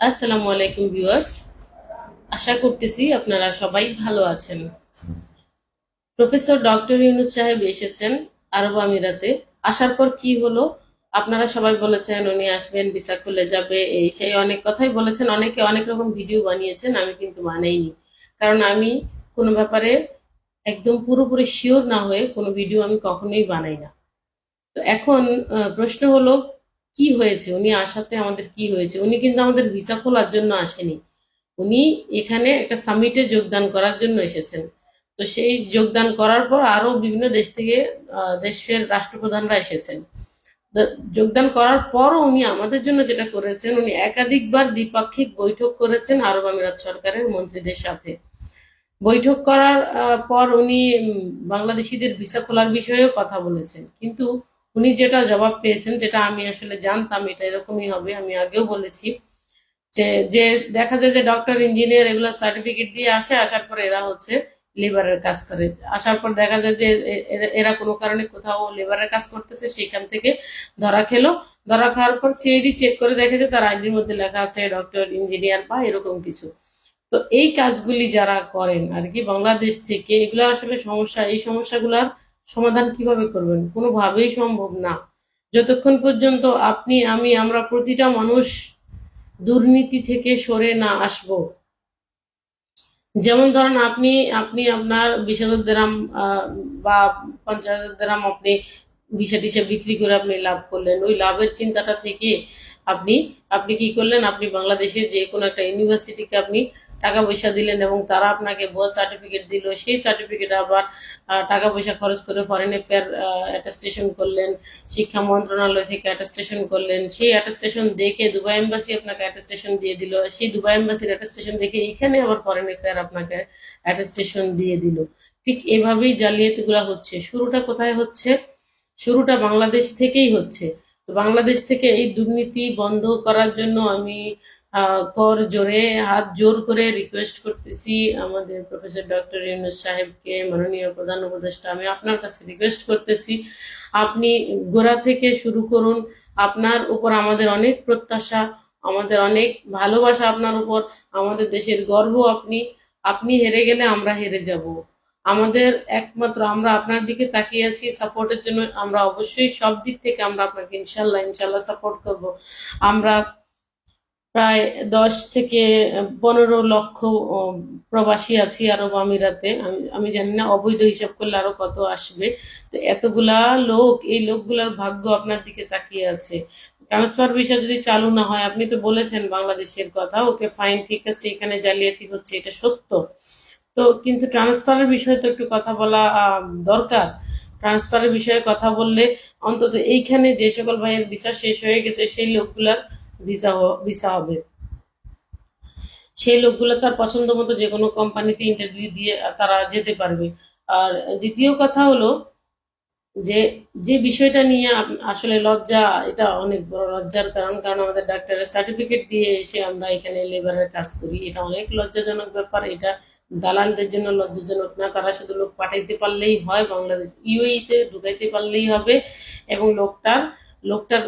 আসসালামু আলাইকুম ভিউয়ার্স। আশা করতেছি আপনারা সবাই ভালো আছেন। প্রফেসর ডক্টর ইউনুস সাহেব এসেছেন আরব আমিরাতে। আসার পর কি হলো? আপনারা সবাই বলেছেন উনি আসবেন, ভিসা খুলে যাবে, এই সেই অনেক কথাই বলেছেন। অনেকে অনেক রকম ভিডিও বানিয়েছেন, আমি কিন্তু বানাইনি কারণ আমি কোনো ব্যাপারে একদম পুরোপুরি শিওর না হয়ে কোনো ভিডিও আমি কখনোই বানাই না। তো এখন প্রশ্ন হলো কি হয়েছে? উনি আসাতে আমাদের কি হয়েছে? উনি কিন্তু আমাদের ভিসা খোলার জন্য আসেনি। উনি এখানে একটা সামিটে যোগদান করার জন্য এসেছেন। তো সেই যোগদান করার পর আরও বিভিন্ন দেশ থেকে দেশের রাষ্ট্রপ্রধানরা এসেছেন। যোগদান করার পরও উনি আমাদের জন্য যেটা করেছেন, উনি একাধিকবার দ্বিপাক্ষিক বৈঠক করেছেন আরব আমিরাত সরকারের মন্ত্রীদের সাথে। বৈঠক করার পর উনি বাংলাদেশিদের ভিসা খোলার বিষয়েও কথা বলেছেন। কিন্তু উনি যেটা জবাব পেয়েছেন, যেটা আমি আসলে জানতাম, এটা এরকমই হবে, আমি আগেও বলেছি যে যে দেখা যায় যে ডক্টর ইঞ্জিনিয়ার এগুলো সার্টিফিকেট দিয়ে আসে, আসার পর এরা হচ্ছে লেবারের কাজ করে। আসার পর দেখা যায় যে এরা কোনো কারণে কোথাও লেবারের কাজ করতেছে, সেখান থেকে ধরা খেলো। ধরা খাওয়ার পর সিআইডি চেক করে দেখে যে তার আইডির মধ্যে লেখা আছে ডক্টর ইঞ্জিনিয়ার বা এরকম কিছু। তো এই কাজগুলি যারা করেন আর কি, বাংলাদেশ থেকে এগুলো আসলে সমস্যা, এই সমস্যাগুলোর সমাধান কীভাবে করবেন? কোনোভাবেই সম্ভব না। যতক্ষণ পর্যন্ত আপনি, আমি, আমরা প্রতিটা মানুষ দুর্নীতি থেকে সরে না আসব। যেমন ধরেন আপনি আপনি আপনার বিশ হাজার দেরাম বা পঞ্চাশ হাজার দেরাম আপনি বিশা টিসা বিক্রি করে আপনি লাভ করলেন। ওই লাভের চিন্তাটা থেকে আপনি আপনি কি করলেন? আপনি বাংলাদেশের যে কোনো একটা ইউনিভার্সিটিকে আপনি টাকা পয়সা দিলেন এবং তারা আপনাকে বল সার্টিফিকেট দিল, সেই সার্টিফিকেট আবার টাকা পয়সা খরচ করে ফরেন অ্যাফেয়ার অ্যাটাস্টেশন করলেন, শিক্ষা মন্ত্রণালয় থেকে অ্যাটাস্টেশন করলেন। সেই অ্যাটাস্টেশন দেখে দুবাই এম্বাসি আপনাকে অ্যাটাস্টেশন দিয়ে দিল। সেই দুবাই এম্বাসির অ্যাটাস্টেশন দেখে এখানে আবার ফরেন অ্যাফেয়ার আপনাকে অ্যাটাস্টেশন দিয়ে দিল। ঠিক এভাবেই জালিয়াতিগুলো হচ্ছে। শুরুটা কোথায় হচ্ছে? শুরুটা বাংলাদেশ থেকেই হচ্ছে। তো বাংলাদেশ থেকে এই দুর্নীতি বন্ধ করার জন্য আমি কর জোরে, হাত জোর করে রিকোয়েস্ট করতেছি আমাদের প্রফেসর ডক্টর ইউনুস সাহেবকে, মাননীয় প্রধান উপদেষ্টা। আমি আপনার কাছে রিকোয়েস্ট করতেছি, আপনি গোড়া থেকে শুরু করুন। আপনার উপর আমাদের অনেক প্রত্যাশা, আমাদের অনেক ভালোবাসা আপনার উপর, আমাদের দেশের গর্ব আপনি আপনি হেরে গেলে আমরা হেরে যাব। আমাদের একমাত্র, আমরা আপনার দিকে তাকিয়ে আছি সাপোর্টের জন্য আমরা অবশ্যই সব দিক থেকে আমরা আপনাকে ইনশাল্লাহ ইনশাল্লাহ সাপোর্ট করব। আমরা প্রায় দশ থেকে পনেরো লক্ষ প্রবাসী আছি আরব আমিরাতে। আমি আমি জানি না, অবৈধ হিসাব করলে আরও কত আসবে। তো এতগুলা লোক, এই লোকগুলার ভাগ্য আপনার দিকে তাকিয়ে আছে। ট্রান্সফার ভিসা যদি চালু না হয়, আপনি তো বলেছেন বাংলাদেশের কথা, ওকে ফাইন ঠিক আছে, এখানে জালিয়াতি হচ্ছে, এটা সত্য। তো কিন্তু ট্রান্সফারের বিষয়ে তো একটু কথা বলা দরকার। ট্রান্সফারের বিষয়ে কথা বললে অন্তত এইখানে যে সকল ভাইয়ের ভিসা শেষ হয়ে গেছে, সেই লোকগুলার ভিসা ভিসা হবে। সেই লোকগুলো তার পছন্দ মতো যে কোনো কোম্পানিতে ইন্টারভিউ দিয়ে তারা যেতে পারবে। আর দ্বিতীয় কথা হলো যে যে বিষয়টা নিয়ে আসলে লজ্জা, এটা অনেক বড় লজ্জার কারণ। কারণ আমাদের ডাক্তারের সার্টিফিকেট দিয়ে এসে আমরা এখানে লেবারের কাজ করি। এটা অনেক লজ্জাজনক ব্যাপার। এটা দালালদের জন্য লজ্জাজনক না। তারা শুধু লোক পাঠাইতে পারলেই হয়। বাংলাদেশ ইউএইতে ঢুকাইতে পারলেই হবে। এবং লোকটার লোকটার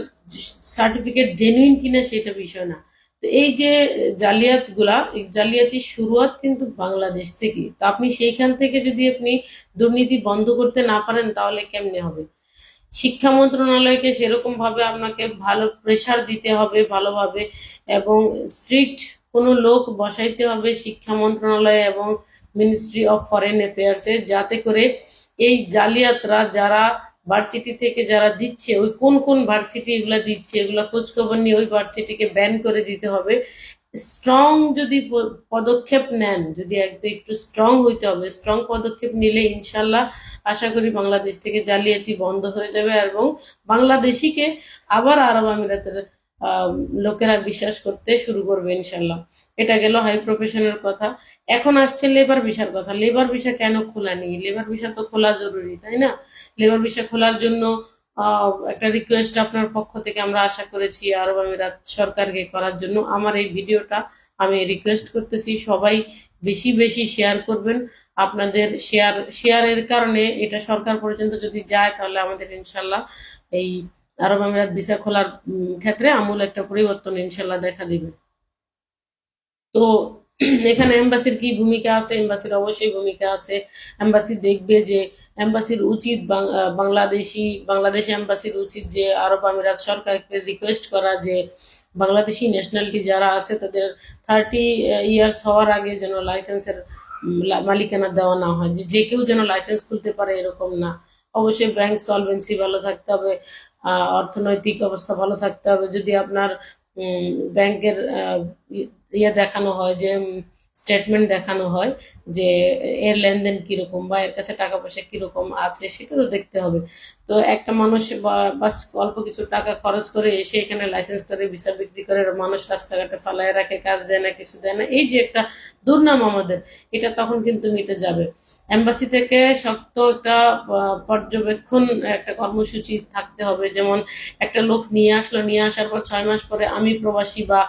সার্টিফিকেট জেনুইন কিনা সেটা বিষয় না। তো এই যে জালিয়াতগুলা এই জালিয়াতির শুরুয়াত কিন্তু বাংলাদেশ থেকে তো আপনি সেইখান থেকে যদি আপনি দুর্নীতি বন্ধ করতে না পারেন, তাহলে কেমনে হবে? শিক্ষা মন্ত্রণালয়কে সেরকম ভাবে আপনাকে ভালো প্রেসার দিতে হবে ভালোভাবে এবং স্ট্রিক্ট কোনো লোক বসাইতে হবে শিক্ষা মন্ত্রণালয় এবং মিনিস্ট্রি অফ ফরেন অ্যাফেয়ার্স যাতে করে এই জালিয়াতরা যারা ভার্সিটি থেকে যারা দিচ্ছে, ওই কোন কোন ভার্সিটি এগুলো দিচ্ছে, এগুলো খোঁজখবর নিয়ে ওই ভার্সিটিকে ব্যান করে দিতে হবে। স্ট্রং যদি পদক্ষেপ নেন, যদি একটু একটু স্ট্রং হইতে হবে স্ট্রং পদক্ষেপ নিলে ইনশাল্লাহ আশা করি বাংলাদেশ থেকে জালিয়াতি বন্ধ হয়ে যাবে এবং বাংলাদেশিকে আবার আরব আমিরাতের লোকেরা বিশ্বাস করতে শুরু করবে ইনশাল্লাহ এটা গেল হাই প্রফেশনের কথা। এখন আসছে লেবার ভিসার কথা। লেবার ভিসা কেন খোলা নেই লেবার ভিসা তো খোলা জরুরি, তাই না? লেবার ভিসা খোলার জন্য একটা রিকোয়েস্ট আপনার পক্ষ থেকে আমরা আশা করেছি আরব আমিরাত সরকারকে করার জন্য। আমার এই ভিডিওটা আমি রিকোয়েস্ট করতেছি, সবাই বেশি বেশি শেয়ার করবেন। আপনাদের শেয়ার শেয়ারের কারণে এটা সরকার পর্যন্ত যদি যায়, তাহলে আমাদের ইনশাল্লাহ এই আরব আমিরাত ভিসা খোলার ক্ষেত্রে আমূল একটা পরিবর্তন ইনশাল্লাহ দেখা দিবে। তো এখানে এম্বাসির কি ভূমিকা আছে? এম্বাসির অবশ্যই ভূমিকা আছে। এম্বাসি দেখবে যে এম্বাসির উচিত বাংলাদেশি, বাংলাদেশ এম্বাসির উচিত যে আরব আমিরাত সরকারকে রিকোয়েস্ট করা যে বাংলাদেশি ন্যাশনালিটি যারা আছে তাদের থার্টি ইয়ার্স হওয়ার আগে যেন লাইসেন্সের মালিকানা দেওয়া না হয়। যে কেউ যেন লাইসেন্স খুলতে পারে এরকম না। অবশ্যই ব্যাংক সলভেন্সি ভালো থাকতে হবে। অর্থনৈতিক অবস্থা ভালো থাকতে হবে। যদি আপনার ব্যাংকের ইয়ে দেখানো হয়, যে স্টেটমেন্ট দেখানো হয় যে, এর লেনদেন কীরকম বা এর কাছে টাকা পয়সা কীরকম আছে সেটারও দেখতে হবে। তো একটা মানুষ বাস অল্প কিছু টাকা খরচ করে এসে এখানে লাইসেন্স করে ভিসা বিক্রি করে মানুষ রাস্তাঘাটে ফালায় রাখে, কাজ দেয় না, কিছু দেয় না, এই যে একটা দুর্নাম আমাদের, এটা তখন কিন্তু মিটে যাবে। এম্বাসি থেকে শক্ত একটা পর্যবেক্ষণ, একটা কর্মসূচি থাকতে হবে, যেমন একটা লোক নিয়ে আসলো, নিয়ে আসার পর ছয় মাস পরে আমি প্রবাসী বা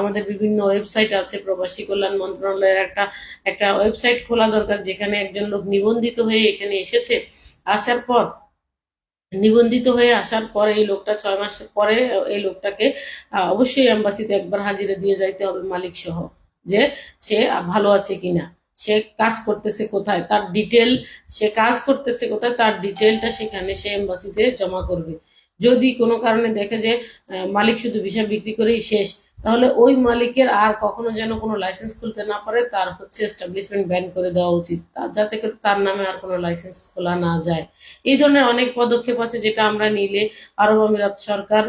আমাদের বিভিন্ন ওয়েবসাইট আছে, প্রবাসী কল্যাণ মন্ত্রণালয়ের একটা একটা ওয়েবসাইট খোলা দরকার, যেখানে একজন লোক নিবন্ধিত হয়ে এখানে এসেছে। আসার পর নিবন্ধিত হয়ে আসার পরে এই লোকটা ছয় মাস পরে এই লোকটাকে অবশ্যই অ্যাম্বাসিতে একবার হাজিরা দিয়ে যাইতে হবে মালিক সহ যে সে ভালো আছে কিনা। সে কাজ করতেছে কোথায়, তার ডিটেল সে কাজ করতেছে কোথায়, তার ডিটেলটা সেখানে সে এম্বাসিতে জমা করবে। যদি কোনো কারণে দেখে যে মালিক শুধু ভিসা বিক্রি করেই শেষ, তাহলে ওই মালিকের আর কখনো যেন কোনো লাইসেন্স খুলতে না পারে, তার হচ্ছে এস্টাবলিশমেন্ট ব্যান করে দেওয়া উচিত। তার যাতে করে তার নামে আর কোনো লাইসেন্স খোলা না যায়। এই ধরনের অনেক পদক্ষেপ আছে যেটা আমরা নিলে আরব আমিরাত সরকার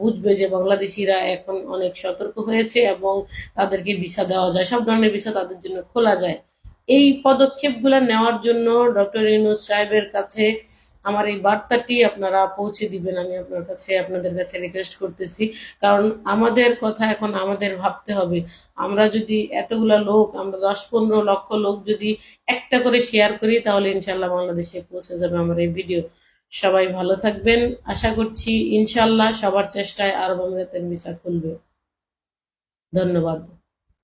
বুঝবে যে বাংলাদেশিরা এখন অনেক সতর্ক হয়েছে এবং তাদেরকে ভিসা দেওয়া যায়, সব ধরনের ভিসা তাদের জন্য খোলা যায়। এই পদক্ষেপগুলো নেওয়ার জন্য ডক্টর ইউনুস সাহেবের কাছে আমার এই বার্তাটি আপনারা পৌঁছে দিবেন, আমি আপনার কাছে, আপনাদের কাছে রিকোয়েস্ট করতেছি। কারণ আমাদের কথা এখন আমাদের ভাবতে হবে। আমরা যদি এতগুলা লোক, আমরা দশ পনেরো লক্ষ লোক যদি একটা করে শেয়ার করি, তাহলে ইনশাল্লাহ বাংলাদেশে পৌঁছে যাবে আমার এই ভিডিও সবাই ভালো থাকবেন। আশা করছি ইনশাল্লাহ সবার চেষ্টায় আরব আমিরাতের ভিসা খুলবে। ধন্যবাদ।